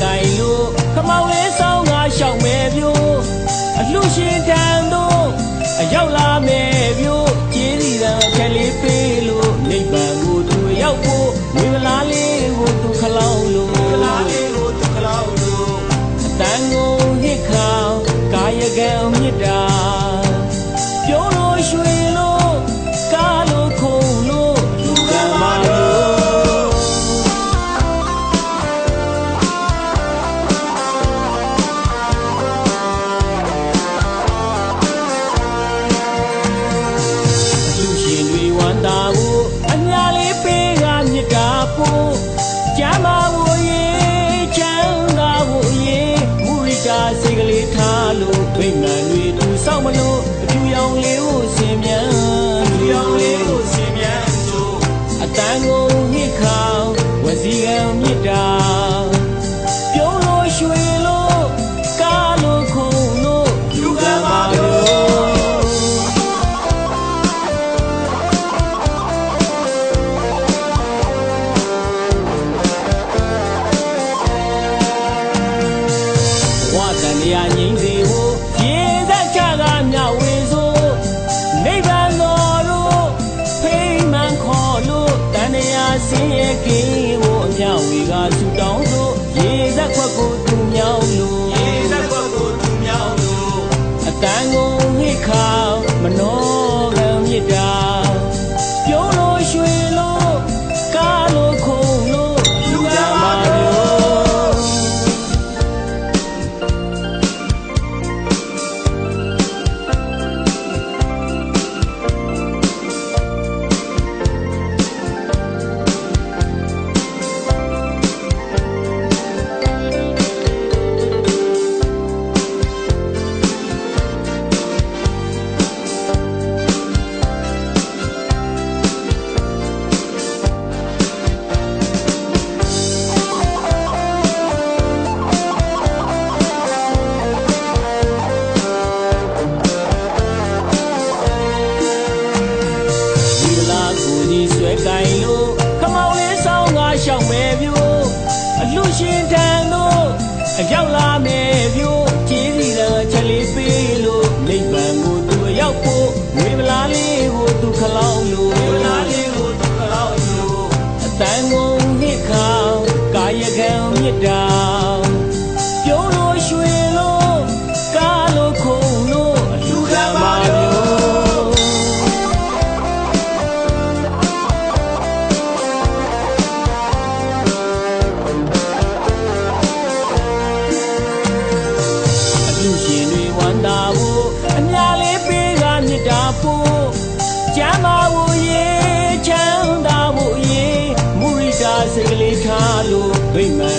ကင်လို့ခမောင်လေးဆောင်ငါရှောင်မယ်ပြို့အလှရှင်တန်တို့အရောက်လာမယ်ပြို့ကျေးဇူးတန်ခဲလေးပေးလို့နိဗ္ဗာန်ကိုသူရောက်ဖို့ဝေမလားလေးကိုသူခလောင်းလို့ဝေမလားလေးကိုသူခလောင်းလို့အတန်ကုန်ဟစ်ခါကာယကံမြတ်တာ အဖြူရောင်လေးကိုစင်မြန်သူရောင်လေးကိုရှင်မြန်လို့အတန်ကိုဟစ်ခေါင်ဝစီကံမြစ်တာပြုံးလို့ရွှေလို့ကားလို့ခုံလို့သူကပါလို့ဝတန်ရာငိမ့်စေ ဆင်းရဲကင်းဖို့အမြဝေကဆူတောင်းလို့ရေသက်ခွက်ကိုသူမြောင်းလို့ရေစက်ကွက်ကိုသူမြောက်လို့အတန်ကိုဟိခါမနော လူရှင်တန်တို့အရောက်လာမယ်ပြို့ကျေးစီတံချက်လေးပေးလို့နိဗ္ဗာန်ကိုသူရောက်ဖို့ဝေမလားလေးကိုသူခလောင်းလို့ တာကိုအများလေးပေးကမြတ်တာဖို့ကျမ်းမာဖို့ရေချမ်းသာဖို့ရေမူရိတာစကလေးထားလို့ဒိမ့်မှန်